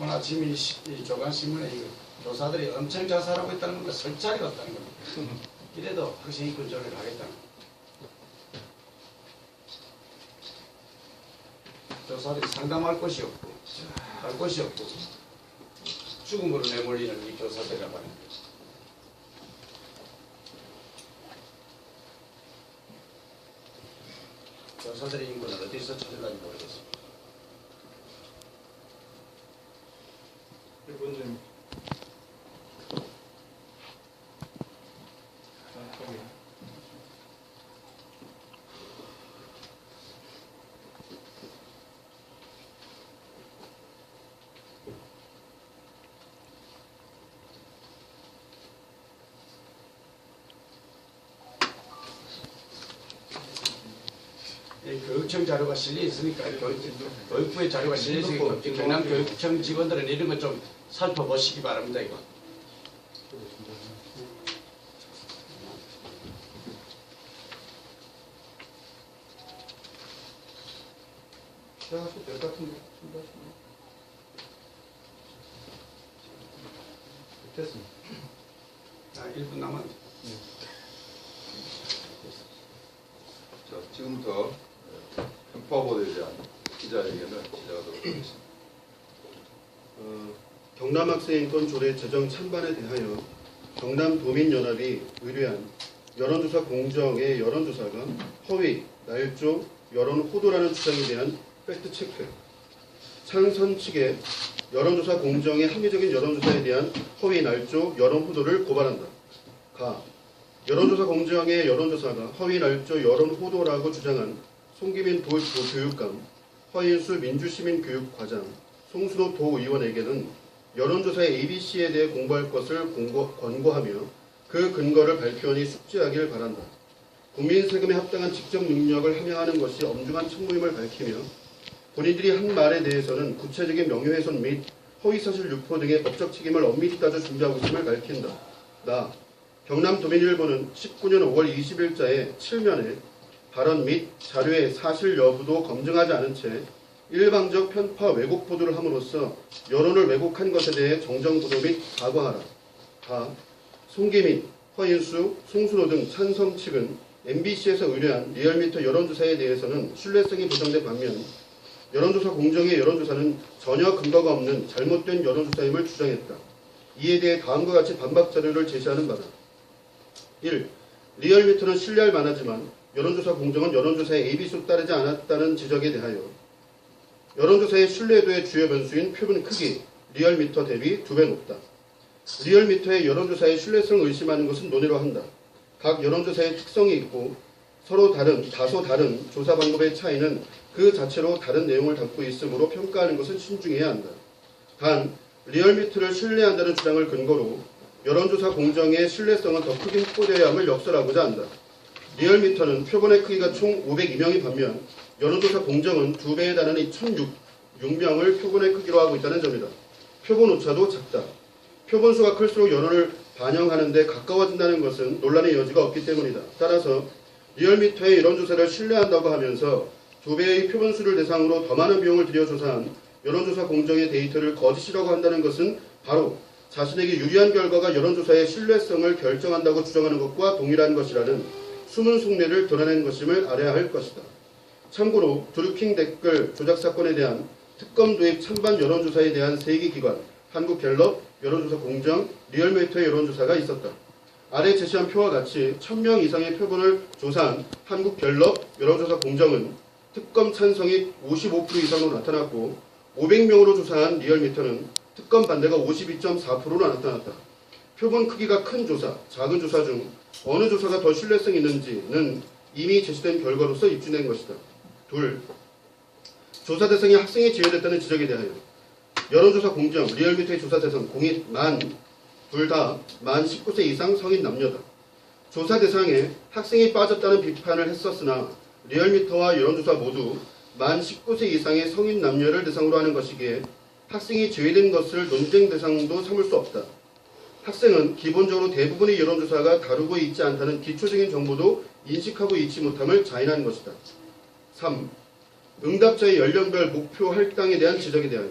오늘 아침 이, 이 조간신문에 교사들이 엄청 자살하고 있다는 겁니다. 설 자리가 없다는 겁니다. 이래도 학생이 군전을 하겠다는 겁니다. 교사들이 상담할 곳이 없고 할 곳이 없고 죽음으로 내몰리는 이 교사들이라 말입니다. 교사들의 인구는 어디서 찾을는지 모르겠습니다. 예, 교육청 자료가 실려 있으니까 교육부의 자료가 실려 있으니까 경남 교육청 직원들은 이런 거좀 살펴보시기 바랍니다 이거. 됐습니다. 자, 1분 남았는데. 자, 지금부터 편파보도에 대한 기자회견을 시작하도록 하겠습니다. 어, 경남학생 인권 조례 제정 찬반에 대하여 경남도민연합이 의뢰한 여론조사 공정의 여론조사가 허위, 날조, 여론 호도라는 주장에 대한 팩트체크 찬선 측의 여론조사 공정의 합리적인 여론조사에 대한 허위, 날조, 여론 호도를 고발한다. 가. 여론조사 공정의 여론조사가 허위, 날조, 여론 호도라고 주장한 송기민 도, 도 교육감, 허인수 민주시민교육과장, 송순호 도의원에게는 여론조사의 ABC에 대해 공부할 것을 공고, 권고하며 그 근거를 발표하니 숙지하길 바란다. 국민 세금에 합당한 직접 능력을 함양하는 것이 엄중한 책무임을 밝히며 본인들이 한 말에 대해서는 구체적인 명예훼손 및 허위사실 유포 등의 법적 책임을 엄밀히 따져 준비하고 있음을 밝힌다. 나 경남도민일보는 19년 5월 20일자에 7면에 발언 및 자료의 사실 여부도 검증하지 않은 채 일방적 편파 왜곡 보도를 함으로써 여론을 왜곡한 것에 대해 정정 보도 및 사과하라. 다 송기민, 허인수, 송순호 등 찬성 측은 MBC에서 의뢰한 리얼미터 여론조사에 대해서는 신뢰성이 보장된 반면 여론조사 공정의 여론조사는 전혀 근거가 없는 잘못된 여론조사임을 주장했다. 이에 대해 다음과 같이 반박 자료를 제시하는 바다. 1. 리얼미터는 신뢰할 만하지만 여론조사 공정은 여론조사의 ABC로 따르지 않았다는 지적에 대하여 여론조사의 신뢰도의 주요 변수인 표본 크기, 리얼미터 대비 두 배 높다. 리얼미터의 여론조사의 신뢰성을 의심하는 것은 논의로 한다. 각 여론조사의 특성이 있고 서로 다른, 다소 다른 조사 방법의 차이는 그 자체로 다른 내용을 담고 있으므로 평가하는 것은 신중해야 한다. 단, 리얼미터를 신뢰한다는 주장을 근거로 여론조사 공정의 신뢰성은 더 크게 확보되어야 함을 역설하고자 한다. 리얼미터는 표본의 크기가 총 502명이 반면 여론조사 공정은 두 배에 달하는 1006명을 표본의 크기로 하고 있다는 점이다. 표본 오차도 작다. 표본 수가 클수록 여론을 반영하는 데 가까워진다는 것은 논란의 여지가 없기 때문이다. 따라서 리얼미터의 여론조사를 신뢰한다고 하면서 두 배의 표본 수를 대상으로 더 많은 비용을 들여 조사한 여론조사 공정의 데이터를 거짓이라고 한다는 것은 바로 자신에게 유리한 결과가 여론조사의 신뢰성을 결정한다고 주장하는 것과 동일한 것이라는 숨은 속내를 드러낸 것임을 알아야 할 것이다. 참고로 드루킹 댓글 조작 사건에 대한 특검 도입 찬반 여론조사에 대한 세계 기관 한국갤럽 여론조사 공정 리얼미터의 여론조사가 있었다. 아래 제시한 표와 같이 1000명 이상의 표본을 조사한 한국갤럽 여론조사 공정은 특검 찬성이 55% 이상으로 나타났고 500명으로 조사한 리얼미터는 특검 반대가 52.4%로 나타났다. 표본 크기가 큰 조사, 작은 조사 중 어느 조사가 더 신뢰성 있는지는 이미 제시된 결과로서 입증된 것이다. 둘, 조사 대상이 학생이 제외됐다는 지적에 대하여 여론조사 공정, 리얼미터의 조사 대상 공익 만, 둘 다 만 19세 이상 성인 남녀다. 조사 대상에 학생이 빠졌다는 비판을 했었으나 리얼미터와 여론조사 모두 만 19세 이상의 성인 남녀를 대상으로 하는 것이기에 학생이 제외된 것을 논쟁 대상도 삼을 수 없다. 학생은 기본적으로 대부분의 여론조사가 다루고 있지 않다는 기초적인 정보도 인식하고 있지 못함을 자인한 것이다. 3. 응답자의 연령별 목표 할당에 대한 지적에 대하여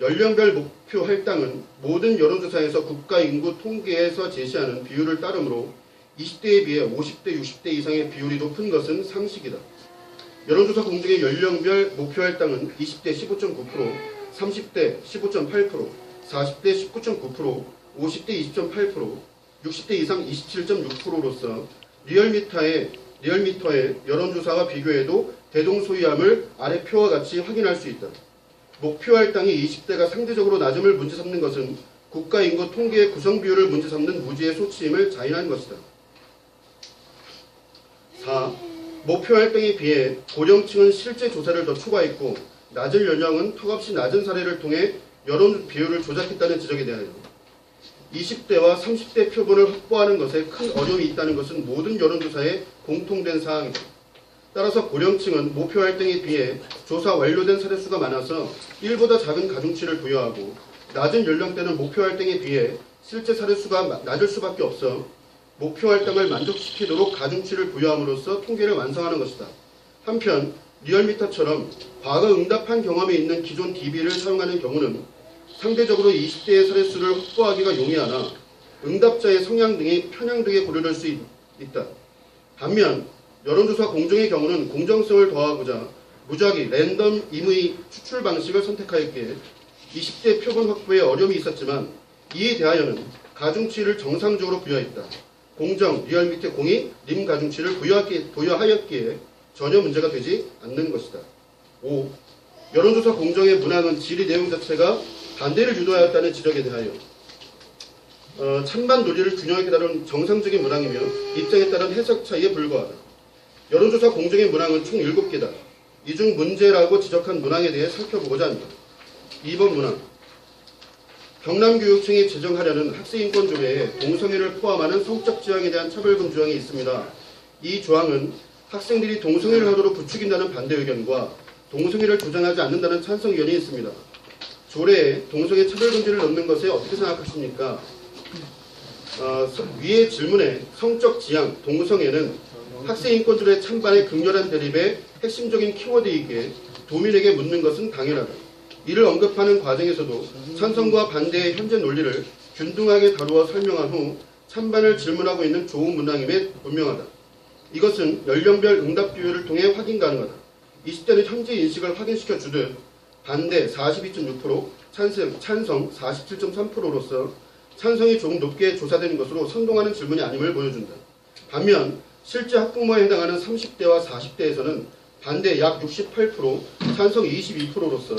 연령별 목표 할당은 모든 여론조사에서 국가인구 통계에서 제시하는 비율을 따르므로 20대에 비해 50대, 60대 이상의 비율이 높은 것은 상식이다. 여론조사 공정의 연령별 목표 할당은 20대 15.9%, 30대 15.8%, 40대 19.9%, 50대 20.8%, 60대 이상 27.6%로서 리얼미터의 리얼미터의 여론조사와 비교해도 대동소이함을 아래 표와 같이 확인할 수 있다. 목표 할당이 20대가 상대적으로 낮음을 문제 삼는 것은 국가 인구 통계의 구성 비율을 문제 삼는 무지의 소치임을 자인한 것이다. 4. 목표 할당에 비해 고령층은 실제 조사를 더 초과했고 낮은 연령은 턱없이 낮은 사례를 통해 여론 비율을 조작했다는 지적에 대하여 20대와 30대 표본을 확보하는 것에 큰 어려움이 있다는 것은 모든 여론조사에 공통된 사항이다. 따라서 고령층은 목표 할당에 비해 조사 완료된 사례 수가 많아서 1보다 작은 가중치를 부여하고 낮은 연령대는 목표 할당에 비해 실제 사례 수가 마- 낮을 수밖에 없어 목표 할당을 만족시키도록 가중치를 부여함으로써 통계를 완성하는 것이다. 한편 리얼미터처럼 과거 응답한 경험이 있는 기존 DB를 사용하는 경우는 상대적으로 20대의 사례 수를 확보하기가 용이하나 응답자의 성향 등이 편향 등에 고려될 수 있, 있다. 반면 여론조사 공정의 경우는 공정성을 더하고자 무작위 랜덤 임의 추출 방식을 선택하였기에 20대 표본 확보에 어려움이 있었지만 이에 대하여는 가중치를 정상적으로 부여했다. 공정, 리얼 밑에 공이 림 가중치를 부여하였기에 전혀 문제가 되지 않는 것이다. 5. 여론조사 공정의 문항은 질의 내용 자체가 반대를 유도하였다는 지적에 대하여 어, 찬반 논리를 균형하게 다룬 정상적인 문항이며 입장에 따른 해석 차이에 불과하다. 여론조사 공정의 문항은 총 7개다. 이 중 문제라고 지적한 문항에 대해 살펴보고자 합니다. 2번 문항. 경남교육청이 제정하려는 학생인권 조례에 동성애를 포함하는 성적 지향에 대한 차별금 조항이 있습니다. 이 조항은 학생들이 동성애를 하도록 부추긴다는 반대 의견과 동성애를 조장하지 않는다는 찬성 의견이 있습니다. 조례에 동성애 차별 금지를 넣는 것에 어떻게 생각하십니까? 어, 서- 위의 질문에 성적 지향, 동성애는 학생 인권조례 찬반의 극렬한 대립의 핵심적인 키워드이기에 도민에게 묻는 것은 당연하다. 이를 언급하는 과정에서도 찬성과 반대의 현재 논리를 균등하게 다루어 설명한 후 찬반을 질문하고 있는 좋은 문항임에 분명하다. 이것은 연령별 응답 비율을 통해 확인 가능하다. 20대는 현재 인식을 확인시켜 주듯 반대 42.6%, 찬성, 찬성 47.3%로서 찬성이 조금 높게 조사되는 것으로 선동하는 질문이 아님을 보여준다. 반면 실제 학부모에 해당하는 30대와 40대에서는 반대 약 68%, 찬성 22%로서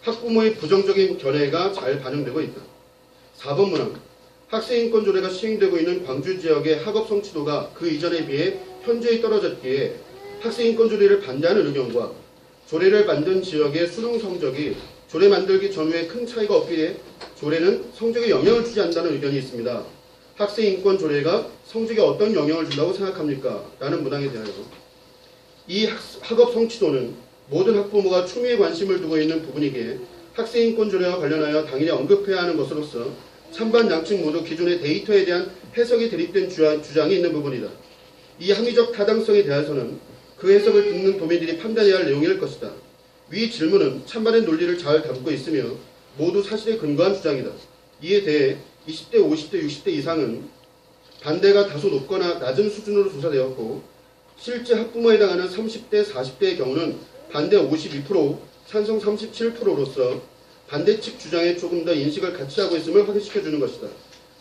학부모의 부정적인 견해가 잘 반영되고 있다. 4번 문항 학생인권 조례가 시행되고 있는 광주 지역의 학업 성취도가 그 이전에 비해 현저히 떨어졌기에 학생인권 조례를 반대하는 의견과 조례를 만든 지역의 수능 성적이 조례 만들기 전후에 큰 차이가 없기에 조례는 성적에 영향을 주지 않는다는 의견이 있습니다. 학생 인권 조례가 성적에 어떤 영향을 준다고 생각합니까? 라는 문항에 대하여 이 학- 학업 성취도는 모든 학부모가 추미에 관심을 두고 있는 부분이기에 학생 인권 조례와 관련하여 당연히 언급해야 하는 것으로서 찬반 양측 모두 기존의 데이터에 대한 해석이 대립된 주장이 있는 부분이다. 이 합리적 타당성에 대해서는 그 해석을 듣는 도민들이 판단해야 할 내용일 것이다. 위 질문은 찬반의 논리를 잘 담고 있으며 모두 사실에 근거한 주장이다. 이에 대해 20대, 50대, 60대 이상은 반대가 다소 높거나 낮은 수준으로 조사되었고 실제 학부모에 해당하는 30대, 40대의 경우는 반대 52%, 찬성 37%로서 반대 측 주장에 조금 더 인식을 같이 하고 있음을 확인시켜 주는 것이다.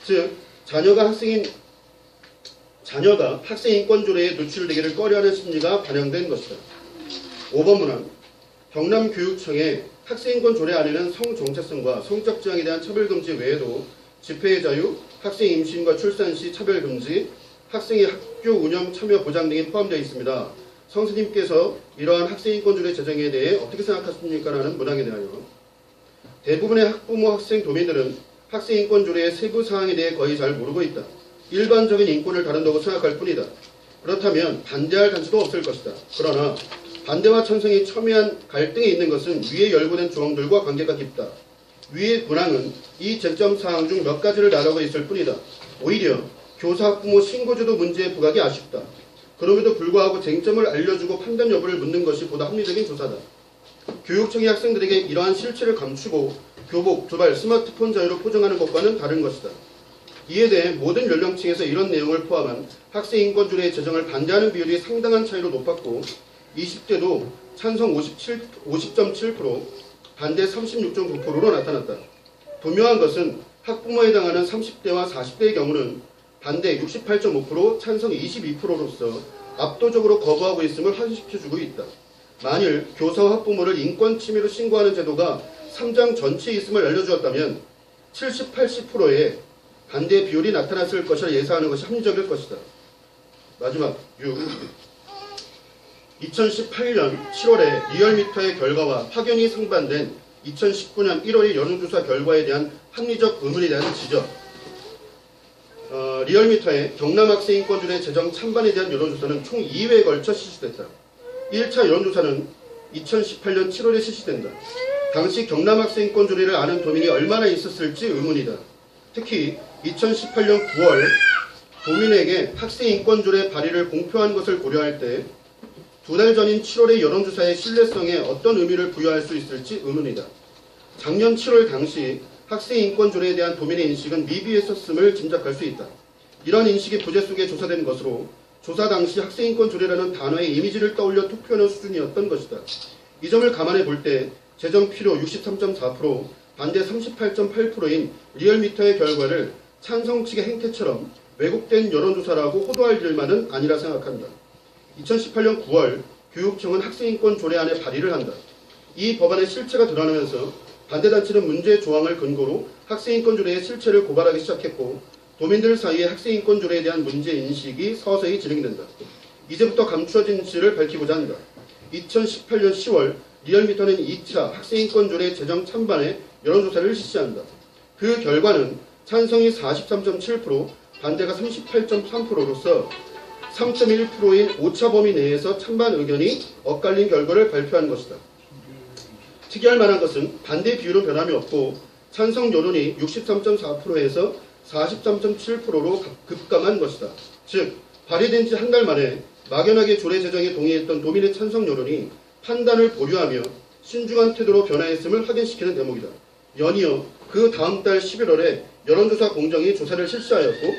즉 자녀가 학생인 자녀가 학생 인권 조례에 노출되기를 꺼려하는 심리가 반영된 것이다. 5번 문항 경남교육청의 학생인권 조례 안에는 성정체성과 성적 지향에 대한 차별금지 외에도 집회의 자유, 학생 임신과 출산 시 차별금지, 학생의 학교 운영 참여 보장 등이 포함되어 있습니다. 성스님께서 이러한 학생인권 조례 제정에 대해 어떻게 생각하십니까? 라는 문항에 대하여 대부분의 학부모 학생 도민들은 학생인권 조례의 세부 사항에 대해 거의 잘 모르고 있다. 일반적인 인권을 다룬다고 생각할 뿐이다. 그렇다면 반대할 단서도 없을 것이다. 그러나 반대와 찬성이 첨예한 갈등이 있는 것은 위에 열거된 조항들과 관계가 깊다. 위의 문항은 이 쟁점 사항 중 몇 가지를 나누고 있을 뿐이다. 오히려 교사 학부모 신고제도 문제의 부각이 아쉽다. 그럼에도 불구하고 쟁점을 알려주고 판단 여부를 묻는 것이 보다 합리적인 조사다. 교육청이 학생들에게 이러한 실체를 감추고 교복, 도발, 스마트폰 자유로 포장하는 것과는 다른 것이다. 이에 대해 모든 연령층에서 이런 내용을 포함한 학생 인권조례의 제정을 반대하는 비율이 상당한 차이로 높았고 20대도 찬성 57, 50.7%, 반대 36.9%로 나타났다. 분명한 것은 학부모에 해당하는 30대와 40대의 경우는 반대 68.5%, 찬성 22%로서 압도적으로 거부하고 있음을 확인시켜주고 있다. 만일 교사와 학부모를 인권 침해로 신고하는 제도가 3장 전체에 있음을 알려주었다면 70, 80%의 반대 비율이 나타났을 것이라 예상하는 것이 합리적일 것이다. 마지막 6. 2018년 7월에 리얼미터의 결과와 확연히 상반된 2019년 1월의 여론조사 결과에 대한 합리적 의문에 대한 지적. 어, 리얼미터의 경남 학생 인권조례 제정 찬반에 대한 여론조사는 총 2회에 걸쳐 실시됐다. 1차 여론조사는 2018년 7월에 실시된다. 당시 경남 학생 인권조례를 아는 도민이 얼마나 있었을지 의문이다. 특히 2018년 9월 도민에게 학생인권조례 발의를 공표한 것을 고려할 때 두 달 전인 7월의 여론조사의 신뢰성에 어떤 의미를 부여할 수 있을지 의문이다. 작년 7월 당시 학생인권조례에 대한 도민의 인식은 미비했었음을 짐작할 수 있다. 이런 인식이 부재 속에 조사된 것으로 조사 당시 학생인권조례라는 단어의 이미지를 떠올려 투표하는 수준이었던 것이다. 이 점을 감안해 볼 때 재정 필요 63.4%, 반대 38.8%인 리얼미터의 결과를 찬성 측의 행태처럼 왜곡된 여론조사라고 호도할 일만은 아니라 생각한다. 2018년 9월 교육청은 학생인권 조례안에 발의를 한다. 이 법안의 실체가 드러나면서 반대단체는 문제 조항을 근거로 학생인권 조례의 실체를 고발하기 시작했고 도민들 사이에 학생인권 조례에 대한 문제 인식이 서서히 진행된다. 이제부터 감추어진 진실을 밝히고자 한다. 2018년 10월 리얼미터는 2차 학생인권 조례 제정 찬반의 여론조사를 실시한다. 그 결과는 찬성이 43.7%, 반대가 38.3%로서 3.1%인 오차 범위 내에서 찬반 의견이 엇갈린 결과를 발표한 것이다. 특이할 만한 것은 반대 비율은 변함이 없고 찬성 여론이 63.4%에서 43.7%로 급감한 것이다. 즉 발의된 지 한 달 만에 막연하게 조례 제정에 동의했던 도민의 찬성 여론이 판단을 보류하며 신중한 태도로 변화했음을 확인시키는 대목이다. 연이어 그 다음 달 11월에 여론조사 공정이 조사를 실시하였고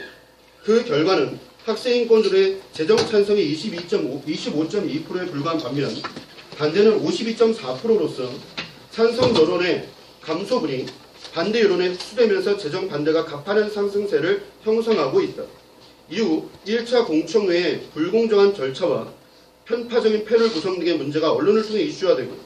그 결과는 학생인권조례 제정 찬성이 22.5, 25.2%에 불과한 반면 반대는 52.4%로서 찬성 여론의 감소분이 반대 여론에 흡수되면서 제정 반대가 가파른 상승세를 형성하고 있다. 이후 1차 공청회의 불공정한 절차와 편파적인 패널 구성 등의 문제가 언론을 통해 이슈화되고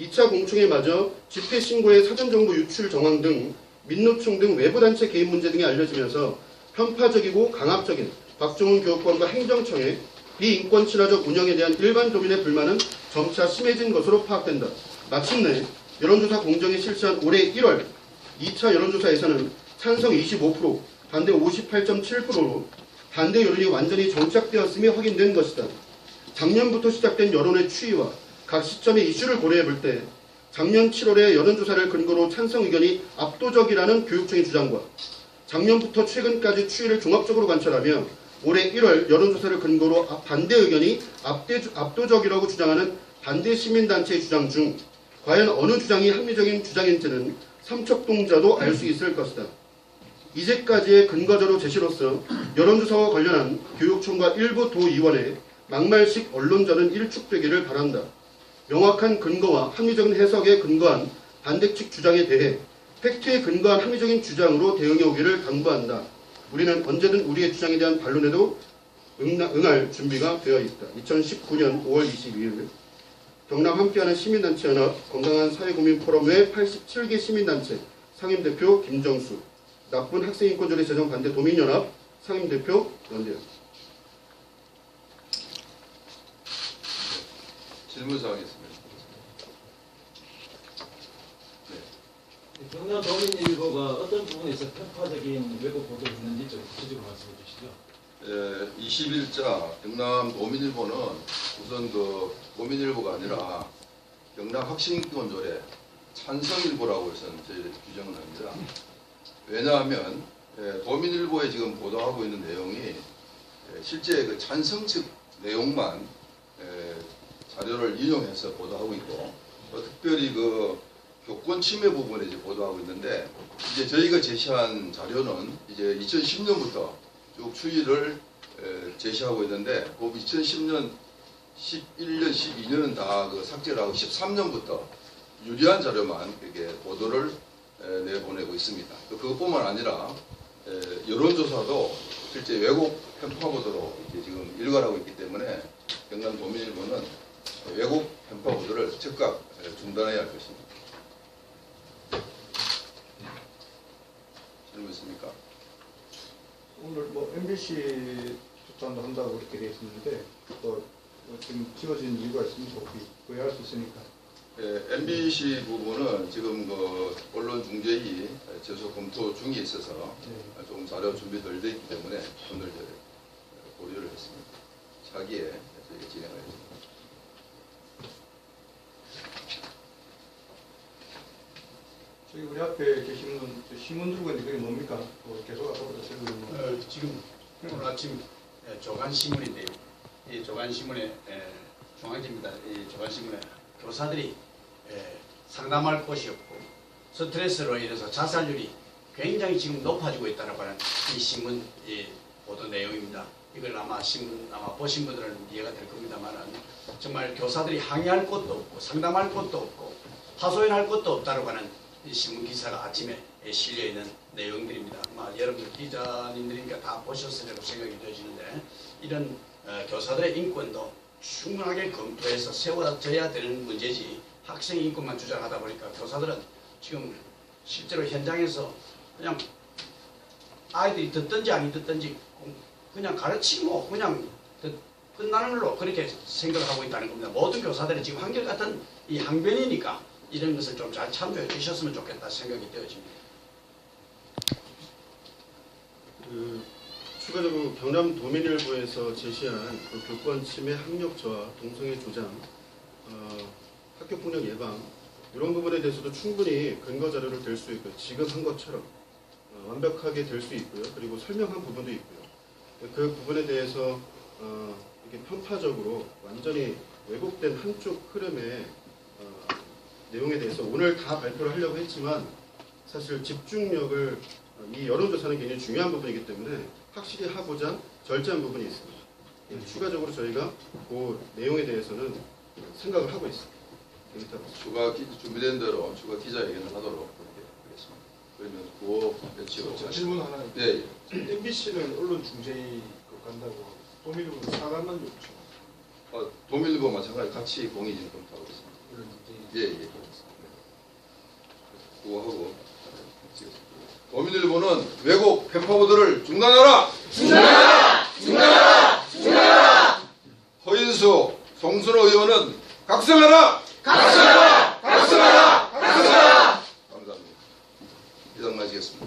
2차 공청회마저 집회 신고의 사전 정보 유출 정황 등 민노총 등 외부 단체 개입 문제 등이 알려지면서 편파적이고 강압적인 박종훈 교육감과 행정청의 비인권 친화적 운영에 대한 일반 도민의 불만은 점차 심해진 것으로 파악된다. 마침내 여론조사 공정이 실시한 올해 1월 2차 여론조사에서는 찬성 25%, 반대 58.7%로 반대 여론이 완전히 정착되었음이 확인된 것이다. 작년부터 시작된 여론의 추이와 각 시점의 이슈를 고려해 볼때 작년 7월의 여론조사를 근거로 찬성 의견이 압도적이라는 교육청의 주장과 작년부터 최근까지 추이를 종합적으로 관찰하며 올해 1월 여론조사를 근거로 아- 반대 의견이 압도적이라고 주장하는 반대 시민단체의 주장 중 과연 어느 주장이 합리적인 주장인지는 삼척동자도 알 수 있을 것이다. 이제까지의 근거자료 제시로서 여론조사와 관련한 교육청과 일부 도의원의 막말식 언론전은 일축되기를 바란다. 명확한 근거와 합리적인 해석에 근거한 반대 측 주장에 대해 팩트에 근거한 합리적인 주장으로 대응해 오기를 당부한다. 우리는 언제든 우리의 주장에 대한 반론에도 응할 준비가 되어 있다. 2019년 5월 22일 경남 함께하는 시민단체연합 건강한 사회국민 포럼의 87개 시민단체 상임대표 김정수 나쁜 학생인권조례 제정 반대 도민연합 상임대표 연대현 질문 사항 있습니다. 경남 도민일보가 어떤 부분에서 편파적인 왜곡 보도를 했는지 좀 구체적으로 말씀해 주시죠. 예, 21자 경남 도민일보는 우선 그 도민일보가 아니라 경남 학생인권조례 찬성일보라고 해서 저희 규정을 합니다. 왜냐하면 예, 도민일보에 지금 보도하고 있는 내용이 예, 실제 그 찬성 측 내용만 예, 자료를 인용해서 보도하고 있고 또 특별히 그 교권 침해 부분에 이제 보도하고 있는데 이제 저희가 제시한 자료는 이제 2010년부터 쭉 추이를 에, 제시하고 있는데 그 2010년, 11년, 12년은 다 그 삭제를 하고 13년부터 유리한 자료만 이렇게 보도를 에, 내보내고 있습니다. 또 그것뿐만 아니라 에, 여론조사도 실제 외국 편파 보도로 이제 지금 일관하고 있기 때문에 경남 도민일보는 외국 편파 보도를 즉각 에, 중단해야 할 것입니다. 질문 있습니까? 오늘 뭐 MBC 초청도 한다고 이렇게 되어 있었는데 또뭐 지금 지어진 이유가 있습니까? 혹시 구해할 수 있으니까. 예, MBC 부분은 지금 그 언론 중재위 제소 검토 중에 있어서 네. 조금 자료 준비 덜 돼 있기 때문에 오늘 고려를 했습니다. 차기에 저희가 진행하겠습니다. 저기 우리 앞에 계시는 분, 저 신문 들고 있는데 그게 뭡니까? 뭐 계속 앞으로 세고 있는 거. 어, 지금 오늘 아침 예, 조간 신문인데요. 이 조간 신문에 예, 중앙지입니다. 이 조간 신문에 교사들이 예, 상담할 곳이 없고 스트레스로 인해서 자살률이 굉장히 지금 높아지고 있다고 하는 이 신문 이 보도 내용입니다. 이걸 아마 신문 아마 보신 분들은 이해가 될 겁니다만은 정말 교사들이 항의할 곳도 없고 상담할 곳도 없고 하소연할 곳도 없다고 하는 이 신문 기사가 아침에 예, 실려 있는 내용들입니다. 아마 여러분들 기자님들이니까 다 보셨으리라고 생각이 되어지는데 이런 어, 교사들의 인권도 충분하게 검토해서 세워져야 되는 문제지 학생 인권만 주장하다 보니까 교사들은 지금 실제로 현장에서 그냥 아이들이 듣든지 안 듣든지 그냥 가르치고 그냥 듣- 끝나는 걸로 그렇게 생각하고 있다는 겁니다. 모든 교사들이 지금 한결같은 이 항변이니까 이런 것을 좀 잘 참조해 주셨으면 좋겠다 생각이 되어집니다. 그 추가적으로 경남 도민일보에서 제시한 그 교권 침해 학력 저하, 동성애 조장, 어, 학교 폭력 예방 이런 부분에 대해서도 충분히 근거 자료를 댈수 있고 지금 한 것처럼 어, 완벽하게 될 수 있고요. 그리고 설명한 부분도 있고요. 그 부분에 대해서 어, 이렇게 편파적으로 완전히 왜곡된 한쪽 흐름의 어, 내용에 대해서 오늘 다 발표를 하려고 했지만 사실 집중력을 어, 이 여론조사는 굉장히 중요한 부분이기 때문에 확실히 하고자 절제한 부분이 있습니다. 예, 추가적으로 저희가 그 내용에 대해서는 생각을 하고 있습니다. 추가 기, 준비된 대로 추가 기자 회견을 하도록 그렇게 하겠습니다. 그러면 구호 배치로 저 질문 하나. 네, MBC는 언론 중재위 그 간다고 도민일보는 사과만 요청. 어, 도밀보 마찬가지 같이 공의 지금 검토하고 있습니다. 예, 예. 그거 하고. 지금. 어민일보는 외국 펜퍼보드를 중단하라! 중단하라! 중단하라! 중단하라! 허인수, 송순호 의원은 각성하라! 각성하라! 각성하라! 각성하라! 감사합니다. 이상 마치겠습니다.